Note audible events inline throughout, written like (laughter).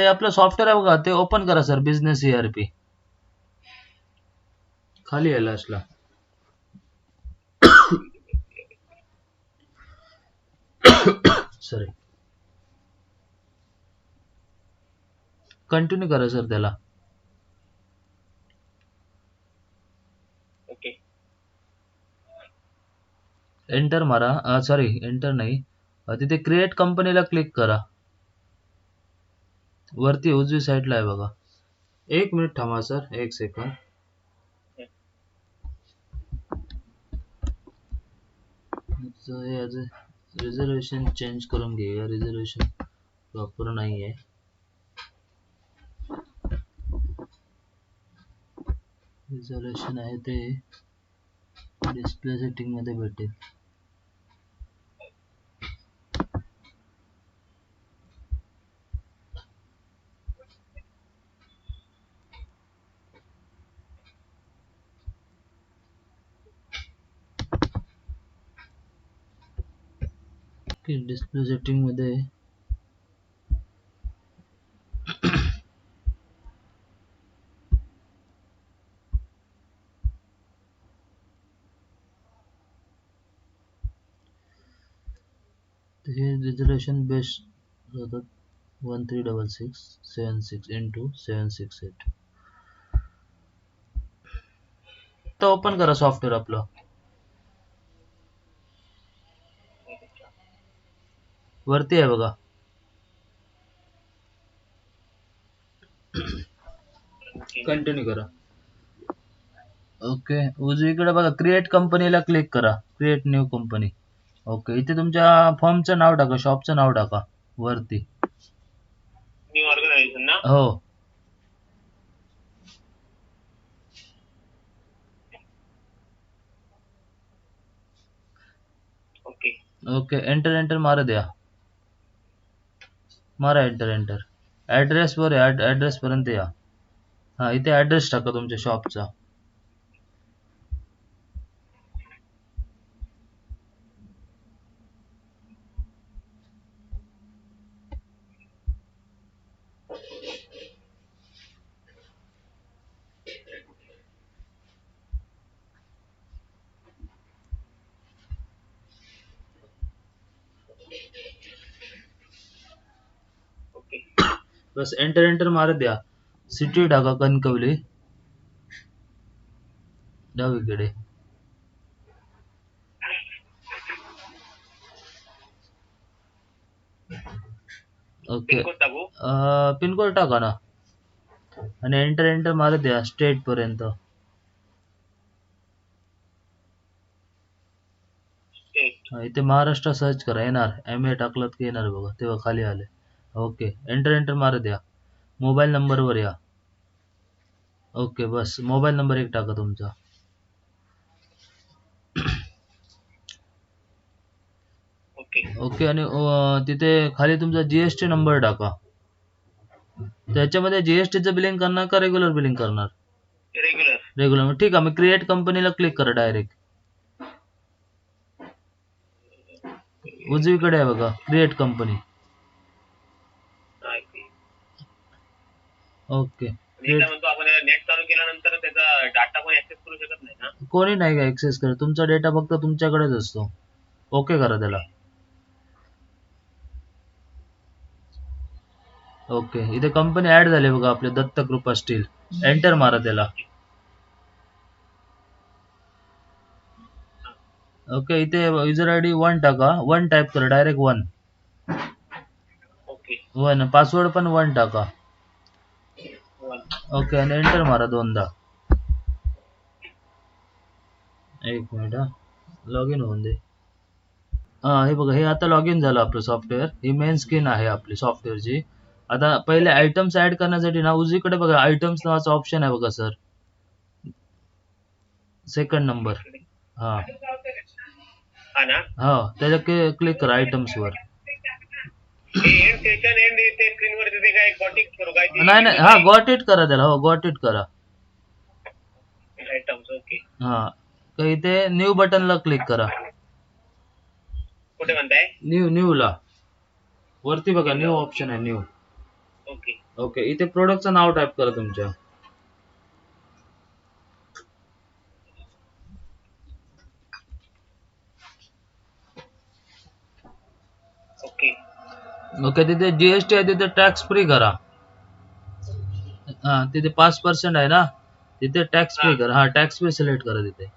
ते आपलं सॉफ्टवेअर आहे बघा ते ओपन करा सर बिझनेस ईआरपी खाली आहे लास्टला सॉरी कंटिन्यू करा सर त्याला. ओके एंटर मारा. सॉरी एंटर नाही. तिथे क्रिएट कंपनीला क्लिक करा. वरती उजवी साईडला आहे बघा. एक मिनिट थांबा सर एक सेकंड रिझर्वेशन चेंज करून घेऊया. रिझर्वेशन प्रॉपर नाही आहे रिझर्वेशन आहे ते डिस्प्ले सेटिंगमध्ये भेटेल. की डिस्प्ले सेटिंगमध्ये हे रिझर्वेशन बेस्ट होतात one three double six seven six into seven six eight तर ओपन करा सॉफ्टवेअर आपलं. वरती आहे बघा. कंटिन्यू करा. ओके उजवीकडे बघा. क्रिएट कंपनीला क्लिक करा. क्रिएट न्यू कंपनी ओके इथे तुमच्या फर्मचं नाव टाका. शॉपचं नाव टाका. वरती. न्यू ऑर्गनायझेशन ना? हो. ओके ओके एंटर एंटर मारा द्या. मारा एंटर एंटर ऍड्रेस वर ऍड्रेसपर्यंत या. हा इथे ऍड्रेस टाका तुमच्या शॉपचा ओके बस एंटर एंटर मारत द्या. सिटी टाका कणकवली. डावीकडे ओके. पिनकोड टाकू? ना. आणि एंटर एंटर मारत द्या स्टेट पर्यंत. इथे महाराष्ट्र सर्च करा. येणार. एम ए टाकलात की येणार बघा. तेव्हा खाली आले. ओके. एंटर एंटर मारत द्या मोबाईल नंबरवर या. ओके बस. मोबाईल नंबर एक टाका तुमचा. ओके. ओके आणि तिथे खाली तुमचा जीएसटी नंबर टाका. त्याच्यामध्ये जीएसटीचं बिलिंग करणार का रेग्युलर बिलिंग करणार? रेग्युलर रेग्युलर ठीक आहे मग क्रिएट कंपनीला क्लिक करा डायरेक्ट उजवीकडे आहे बघा क्रिएट कंपनी ओके. एकदा म्हणतो आपण नेट चालू केल्यानंतर त्याचा डाटा पण ऍक्सेस करू शकत नाही ना? कोणी नाही का ऍक्सेस करत? तुमचा डेटा फक्त तुमच्याकडेच असतो. ओके करा त्याला. ओके. इथे कंपनी ऍड झाली बघा आपले दत्त कृपा स्टील एंटर मारा त्याला. ओके इथे युजर आय डी वन टाका. वन टाईप करा direct one okay. One password पण वन टाका. ओके आणि एंटर मारा दोनदा. एक मिनिट हा. लॉग इन होऊन दे. हा हे बघा हे आता लॉग इन झालं आपलं सॉफ्टवेअर ही मेन स्क्रीन आहे आपली सॉफ्टवेअरची आता पहिले आयटम्स ऍड करण्यासाठी ना उजवीकडे बघा आयटम्स नावाचा ऑप्शन आहे बघा सर सेकंड नंबर हा. हा त्याच्या क्लिक करा आयटम्स वर. हे एंड सेशन एंड ते स्क्रीन वर तिथे काय गॉटिक करू काय नाही नाही हा गॉट इट करा त्याला हो गॉट इट करा ओके हा तर इथे न्यू बटनला क्लिक करा. कुठे म्हणताय? न्यू न्यू ला. वरती बघा न्यू ऑप्शन आहे न्यू ओके ओके इथे प्रोडक्टचं नाव टाईप करा तुमच्या ओके ओके तिथे जीएसटी आहे तिथे टॅक्स फ्री करा. हा तिथे पाच पर्सेंट आहे ना? तिथे टॅक्स फ्री. करा. हा टॅक्स फ्री सिलेक्ट करा तिथे.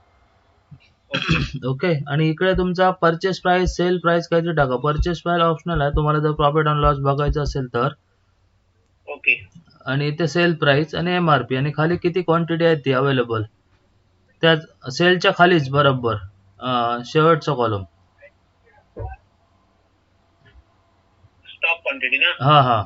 ओके आणि इकडे तुमचा परचेस प्राइस सेल प्राइस काहीतरी टाका. परचेस प्राइस ऑप्शनल आहे. तुम्हाला जर प्रॉफिट अँड लॉस बघायचं असेल तर. ओके आणि इथे सेल प्राइस आणि एम आर पी आणि खाली किती क्वांटिटी आहे ती अवेलेबल त्यात सेलच्या खालीच बरोबर. शेवटचा कॉलम स्टॉक क्वांटिटी ना? हा हा.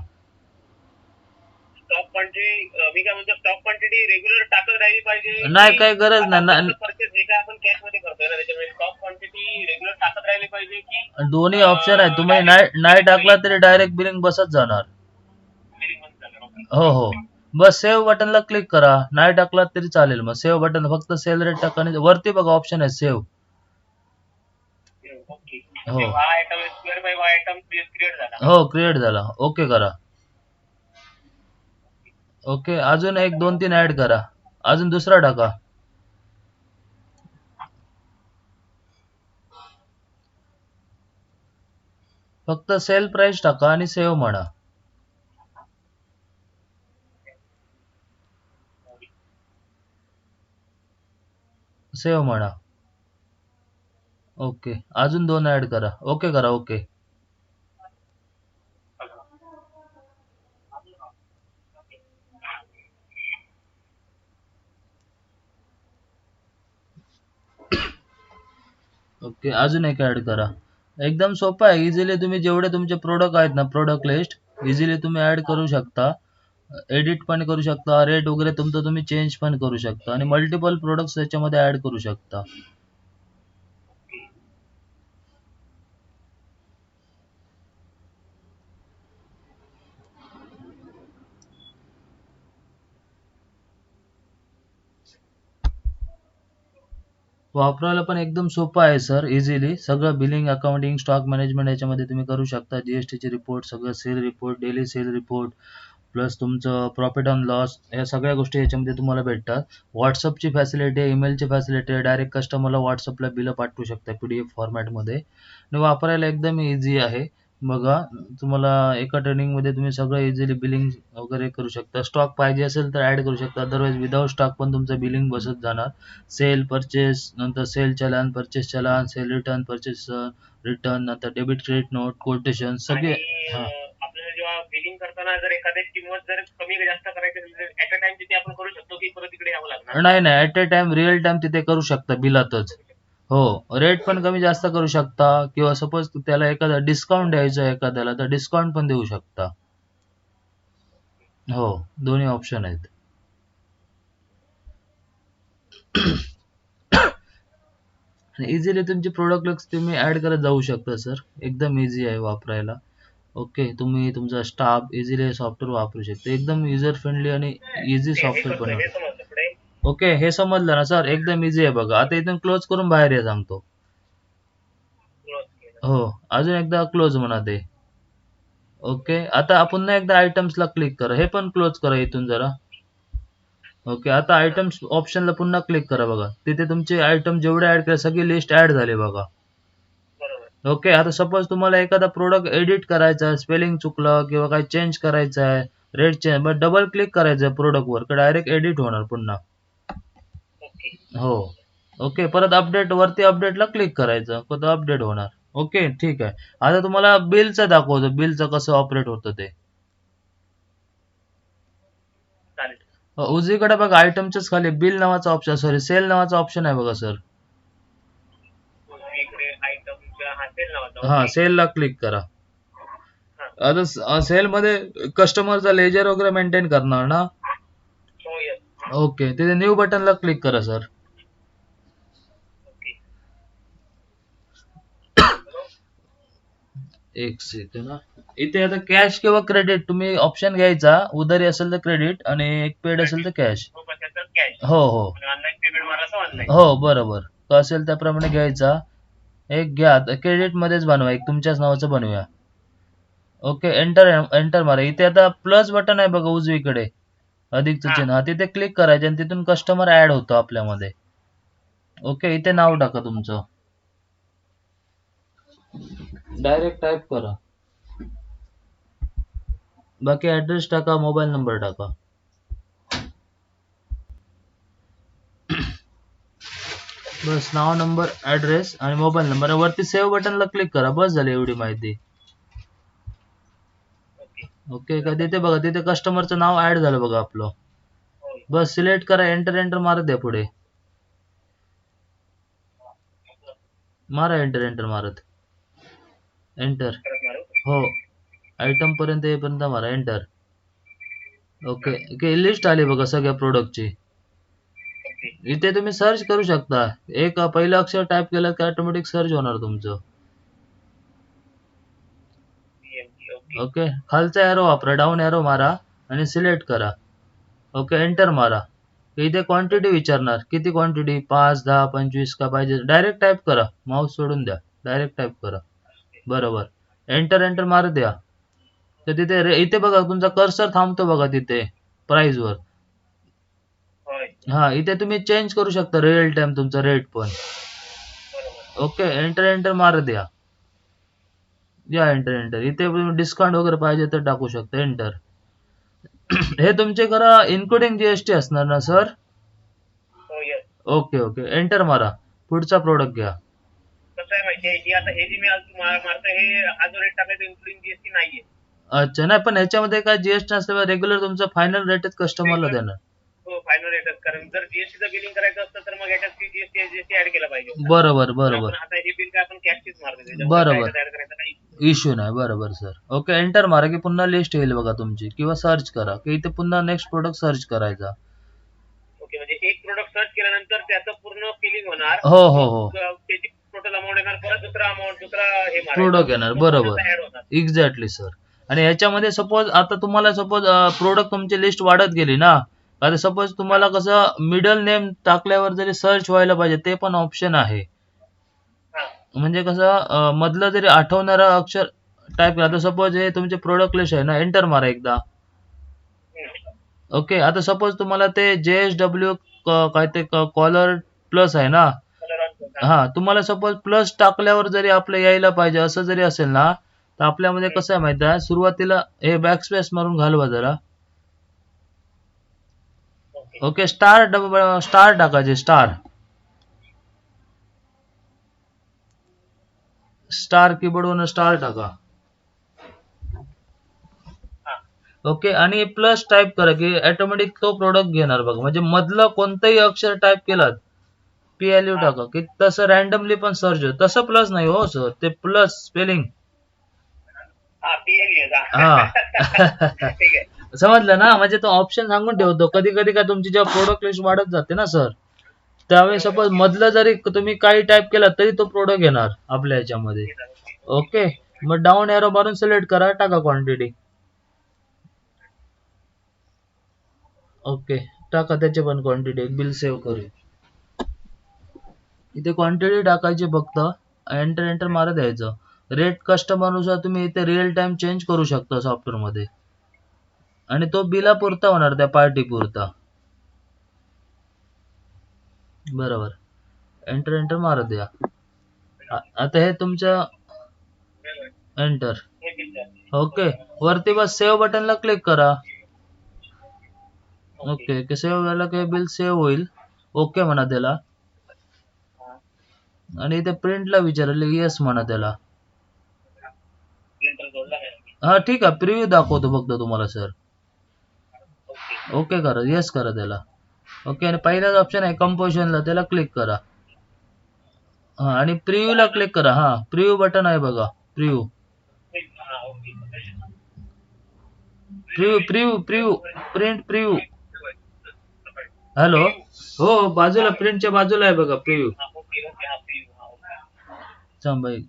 स्टॉक क्वांटिटी मी काय म्हणतो स्टॉक क्वांटिटी रेग्युलर टाकत राहिली पाहिजे. नाही, काही गरज नाही. ना- परचेस हे काय आपण कॅशमध्ये करतोय ना त्याच्यामुळे स्टॉक क्वांटिटी रेग्युलर टाकत राहिली पाहिजे की दोन्ही ऑप्शन आहे तुम्ही नाही टाकला तरी डायरेक्ट बिलिंग बसत जाणार. हो हो. बस सेव्ह बटनला क्लिक करा. नाही टाकला तरी चालेल. मग सेव्ह बटन फक्त सेल रेट टाका आणि वरती बघा ऑप्शन आहे सेव्ह हो. हा item square by Y item create झाला. हो क्रिएट झाला. ओके करा. ओके अजून एक दोन तीन ऍड करा. अजून दुसरा टाका. फक्त सेल प्राइस टाका आणि सेव्ह म्हणा. सेव्ह म्हणा. ओके. अजून दोन ऍड करा. ओके करा ओके. ओके अजून एक ऍड करा. एकदम सोपं आहे. इझिली तुम्ही जेवढे तुमचे प्रोडक्ट आहेत ना प्रोडक्ट लिस्ट इझिली तुम्ही ऍड करू शकता. एडिट पण करू शकता. रेट वगैरे तुमचं तुम्ही चेंज पण करू शकता. आणि मल्टिपल प्रोडक्ट्स त्याच्यामध्ये ऍड करू शकता. वापरायला पण एकदम सोपं आहे सर. इझिली सगळं बिलिंग अकाउंटिंग स्टॉक मॅनेजमेंट याच्यामध्ये तुम्ही करू शकता. जीएसटीचे रिपोर्ट सगळं sale report daily sale report plus तुमचं प्रॉफिट अँड लॉस या सगळ्या गोष्टी याच्यामध्ये तुम्हाला भेटतात. व्हॉट्सअपची फॅसिलिटी आहे ईमेलची फॅसिलिटी आहे डायरेक्ट कस्टमरला व्हॉट्सअपला बिलं पाठवू शकता पी डी एफ फॉर्मॅटमध्ये आणि वापरायला एकदम इझी आहे. बघा तुम्हाला एका ट्रेनिंगमध्ये तुम्ही सगळं इझिली बिलिंग वगैरे करू शकता. स्टॉक पाहिजे असेल तर ऍड करू शकता. अदरवाईज विदाउट स्टॉक पण तुमचं बिलिंग बसत जाणार. सेल परचेस नंतर सेल चलन परचेस चलन सेल रिटर्न परचेस रिटर्न नंतर डेबिट क्रेडिट नोट कोटेशन सगळे हा. अं, आपल्याला जेव्हा बिलिंग करताना जर एखाद्या किंमत जर कमी जास्त करायची असेल तर ऍट अ टाइम तिथे आपण करू शकतो की परत इकडे यावं लागणार? नाही नाही at a time real time तिथे करू शकता बिलातच. हो. रेट पण कमी जास्त करू शकता किंवा सपोज त्याला एखादा डिस्काउंट द्यायचं आहे एखाद्याला तर डिस्काउंट पण देऊ शकता. हो दोन्ही ऑप्शन आहेत. इझिली तुमचे प्रोडक्ट तुम्ही ऍड करत जाऊ शकता सर एकदम इझी आहे वापरायला. ओके तुम्ही तुमचा स्टाफ इझिली सॉफ्टवेअर वापरू शकता. एकदम युजर फ्रेंडली आणि इझी हे सॉफ्टवेअर समजलं, पण हे समजलं पुढे ओके हे समजलं ना सर एकदम इझी आहे बघा. आता इथून क्लोज करून बाहेर या सांगतो. हो अजून एकदा क्लोज म्हणा ते. ओके आता पुन्हा एकदा आयटम्सला क्लिक करा. हे पण क्लोज करा इथून जरा. ओके आता आयटम्स ऑप्शनला पुन्हा क्लिक करा बघा. तिथे तुमचे आयटम जेवढे ऍड केले सगळी लिस्ट ऍड झाली बघा. ओके आता सपोज तुम्हाला एखादा प्रोडक्ट एडिट करायचा स्पेलिंग चुकलं किंवा काही चेंज करायचं आहे रेट चेंज डबल क्लिक करायचं प्रोडक्टवर डायरेक्ट एडिट होणार पुन्हा. ओके हो. ओके परत अपडेट वरती अपडेटला क्लिक करायचं. परत अपडेट होणार. ओके ठीक आहे. आता तुम्हाला बिलचं दाखवतो. बिलचं कसं ऑपरेट होतं ते. चालेल. अ, उजवीकडे बघा आयटमच्याच खाली बिल नावाचा ऑप्शन सॉरी सेल नावाचा ऑप्शन आहे बघा सर इकडे आयटमच्या हा सेल नावाचा हा ओके. सेलला क्लिक करा. आता सेल मध्ये कस्टमरचा लेजर वगैरे मेंटेन करणार ना? हो ओके तिथे न्यू बटनला क्लिक करा सर (coughs) एक सेकंड हा. इथे आता कॅश किंवा क्रेडिट तुम्ही ऑप्शन घ्यायचा. उधारी असेल तर क्रेडिट आणि एक पेड असेल तर कॅश हो कॅश हो हो. ऑनलाईन पेमेंट मारायचं ऑनलाईन हो बरोबर. तो असेल त्याप्रमाणे घ्यायचा. एक घ्या. क्रेडिट मध्येच बनवा. एक तुमच्याच नावाचं बनवूया. ओके एंटर एंटर मारा. इथे आता प्लस बटन आहे बघा उजवीकडे. अधिकचं हा. चिन्ह. हा, तिथे क्लिक करायचे आणि तिथून कस्टमर ऍड होतो आपल्यामध्ये. ओके इथे नाव टाका तुमचं. डायरेक्ट टाईप करा. बाकी ऍड्रेस टाका मोबाईल नंबर टाका. बस नाव नंबर ऍड्रेस आणि मोबाईल नंबर वरती सेव्ह बटनला क्लिक करा. बस झाली एवढी माहिती. ओके का तिथे बघा तिथे कस्टमरचं नाव ऍड झालं बघा आपलं. बस सिलेक्ट करा एंटर एंटर मारत द्या पुढे. मारा एंटर एंटर मारत. एंटर हो. आयटम पर्यंत येईपर्यंत मारा. Enter okay. ओके लिस्ट आली बघा सगळ्या प्रोडक्टची इथे तुम्ही सर्च करू शकता. एक पहिलं अक्षर टाईप केलं की ऑटोमॅटिक सर्च होणार तुमचं. ओके? खालचा एरो वापरा डाऊन एरो मारा आणि सिलेक्ट करा. ओके? एंटर मारा. इथे क्वांटिटी विचारणार. किती क्वांटिटी पाच दहा पंचवीस का पाहिजे? डायरेक्ट टाईप करा. माऊस सोडून द्या. डायरेक्ट टाईप करा. बरोबर. एंटर एंटर मार द्या. तर तिथे रे- इथे बघा तुमचा कर्सर थांबतो बघा तिथे प्राइस वर. होय हा इथे तुम्ही चेंज करू शकता रिअल टाइम तुमचा रेट पण. ओके? एंटर एंटर मार द्या. या एंटर एंटर इथे डिस्काउंट वगैरे पाहिजे तर टाकू शकता. एंटर (clears throat) हे तुमचे खरं इन्क्लुडिंग जीएसटी असणार ना sir yes okay okay enter मारा. पुढचा प्रोडक्ट घ्या. ही हे हे हा अच्छा नाही पण ह्याच्यामध्ये काय जीएसटी असल्यामुळे रेग्युलर तुमचा फायनल रेटच कस्टमरला देणार. फायनल रेटच कारण जर जीएसटीचं बिलिंग करायचं असतं तर मग याच्यात जीएसटी जीएसटी ऍड केला पाहिजे. होता. बरोबर बरोबर. आपण आता हे बिल काय आपण कॅशचीच मारतो त्याच्यामुळे बरोबर. काय ऍड करायचं नाही. इश्यू नाही. बरोबर सर ओके एंटर मारा की पुन्हा लिस्ट येईल बघा तुमची. किंवा सर्च करा. की इथे पुन्हा नेक्स्ट प्रोडक्ट सर्च करायचा. ओके म्हणजे एक प्रोडक्ट सर्च केल्यानंतर त्याचं पूर्ण फिलिंग होणार. हो हो हो. त्याची टोटल अमाऊंट येणार. परत दुसरा अमाऊंट दुसरा हे Product येणार, बरोबर. ऍड होणार. एक्झॅक्टली सर आणि ह्याच्यामध्ये सपोज आता तुम्हाला सपोज प्रोडक्ट तुमची लिस्ट वाढत गेली ना आता सपोज तुम्हाला कसं मिडल नेम टाकल्यावर जरी सर्च व्हायला पाहिजे ते पण ऑप्शन आहे. म्हणजे कसं मधलं जरी आठवणारं अक्षर टाईप आता सपोज हे तुमचे प्रोडक्ट लिस्ट आहे ना एंटर मारा एकदा. ओके आता सपोज तुम्हाला ते जे एस डब्ल्यू काय ते कॉलर प्लस आहे ना. हा. तुम्हाला सपोज प्लस टाकल्यावर जरी आपलं यायला पाहिजे असं जरी असेल ना तर आपल्यामध्ये कसं आहे माहिती आहे? सुरुवातीला हे बॅक स्पेस मारून घालवा जरा. ओके स्टार डब स्टार टाकायचे स्टार. स्टार कीबोर्डवरून स्टार टाका. ओके आणि प्लस टाईप करा की ऑटोमॅटिक तो प्रोडक्ट घेणार बघा. म्हणजे मधलं कोणतंही अक्षर टाईप केलात पीएलयू टाका. की तसं रॅन्डमली पण सर्च होत तसं प्लस नाही हो सर ते प्लस स्पेलिंग हा पीएल हा. (laughs) ठीक आहे. समजलं ना? म्हणजे तो ऑप्शन सांगून ठेवतो. कधी कधी काय तुमची जेव्हा प्रोडक्ट लिस्ट वाढत जाते ना सर त्यावेळी सपोज मधलं जरी तुम्ही काही टाईप केला तरी तो प्रोडक्ट येणार आपल्या याच्यामध्ये. ओके मग डाऊन एरो मारून सिलेक्ट करा टाका क्वांटिटी ओके टाका त्याची पण क्वांटिटी बिल सेव्ह करू. इथे क्वांटिटी टाकायची फक्त. एंटर एंटर मारत द्यायचं रेट कस्टमरनुसार तुम्ही इथे रिअल टाइम चेंज करू शकता सॉफ्टवेअरमध्ये. आणि तो बिला पुरता होणार त्या पार्टी पुरता बरोबर. एंटर एंटर मारत द्या. आता हे तुमच्या एंटर. ओके वरती बस सेव्ह बटनला क्लिक करा. ओके सेव्ह झालं की बिल सेव्ह होईल. ओके म्हणा त्याला. आणि इथे प्रिंटला विचारले येस म्हणा त्याला. हा ठीक आहे. प्रिव्ह्यू दाखवतो फक्त तुम्हाला सर ओके करा येस करा त्याला. ओके आणि पहिलाच ऑप्शन आहे कंपोजिशनला त्याला क्लिक करा. हा आणि प्रिव्यूला क्लिक करा हा. प्रिव्ह्यू बटन आहे बघा प्रिव्ह्यू हा okay preview preview preview print preview hello हो बाजूला प्रिंटच्या बाजूला आहे बघा प्रिव्ह्यू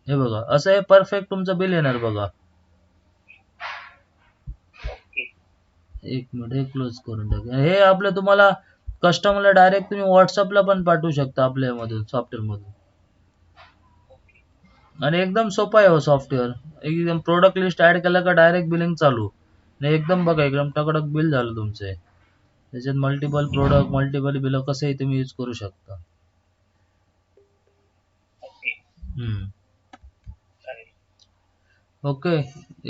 हे बघा असं हे परफेक्ट तुमचं बिल येणार बघा ओके एक मिनिट हे क्लोज करून टाकूया हे आपलं तुम्हाला कस्टमरला डायरेक्ट तुम्ही व्हॉट्सअपला पण पाठवू शकता आपल्या मधून सॉफ्टवेअर मधून. आणि एकदम सोपं आहे हो सॉफ्टवेअर एकदम प्रोडक्ट लिस्ट ऍड केलं का डायरेक्ट बिलिंग चालू. आणि एकदम बघा एकदम टकडक बिल झालं तुमचे. त्याच्यात मल्टिपल प्रोडक्ट मल्टिपल बिल कसंही तुम्ही यूज करू शकता. हम्म. ओके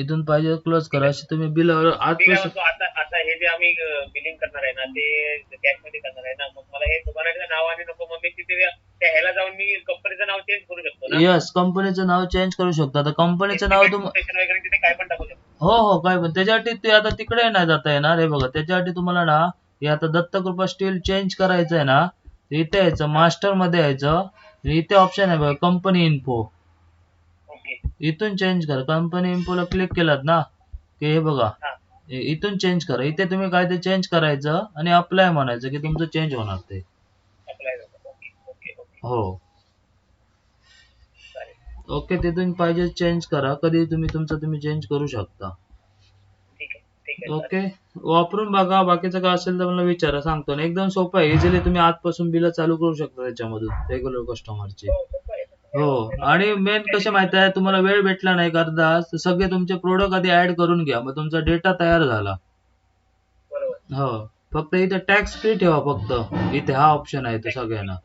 इथून पाहिजे क्लोज करा. असे तुम्ही बिल आज मी काय म्हणतो आता आता हे जे आम्ही बिलिंग करणार आहे ना ते कॅशमध्ये करणार आहे ना मग मला हे दुकानाचं नाव आणि नको मग मी तिथे त्या ह्याला जाऊन मी कंपनीचं नाव चेंज करू शकतो ना? यस कंपनीचं नाव चेंज करू शकता. आता कंपनीचं नाव तुम Registration वगैरे तिथे काय पण टाकू शकतो. हो हो काय पण. त्याच्यासाठी ते आता तिकडे नाही जाता येणार. हे बघा त्याच्यासाठी तुम्हाला ना हे आता दत्तकृपा स्टील चेंज करायचं आहे ना इथे यायचं मास्टरमध्ये यायचं. इथे ऑप्शन आहे बघा कंपनी इन्फो इथून चेंज करा. कंपनी इन्फोला क्लिक केलात ना? की हे बघा. इथून चेंज करा. इथे तुम्ही काय ते चेंज करायचं आणि अप्लाय म्हणायचं की तुमचं चेंज होणार ते. हो. ओके तिथून पाहिजे चेंज करा. कधी तुम्ही तुमचं तुम्ही चेंज करू शकता. ओके वापरून बघा. बाकीचं काय असेल तर मला विचारा. सांगतो ना. एकदम सोपं आहे. इझिली तुम्ही आजपासून बिल चालू करू शकता त्याच्यामधून. रेग्युलर कस्टमरची हो, आणि मेन कसे माहिती आहे? तुम्हाला वेळ भेटला नाही करता तर सगळे तुमचे प्रोडक्ट आधी ऍड करून घ्या. मग तुमचा डेटा तयार झाला. बरोबर. हो. फक्त इथे टॅक्स फ्री ठेवा फक्त. इथे हा ऑप्शन आहे तो सगळ्यांना.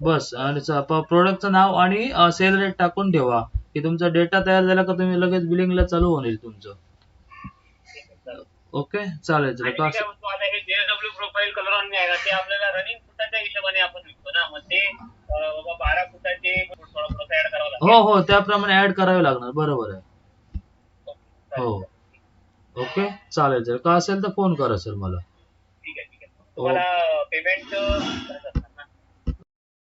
बस. आणि प्रोडक्टचं नाव आणि सेल रेट टाकून ठेवा. की तुमचा डेटा तयार झाला का तुम्ही लगेच बिलिंगला चालू होईल तुमचं. ठीक आहे. चालेल. ओके? चालेल चालेल. का आता हे जेएसडब्ल्यू प्रोफाईल कलर ऑन आहे ना ते आपल्याला रनिंग फुटाच्या हिशोबाने आपण विकतो ना. मग ते बाबा बारा फुटाचे ऍड करावं लागेल हो हो त्याप्रमाणे ऍड करावे लागणार. बरोबर आहे. हो. ओके चालेल चालेल. का असेल तर फोन करा सर मला. ठीक आहे ठीक आहे. तुम्हाला पेमेंट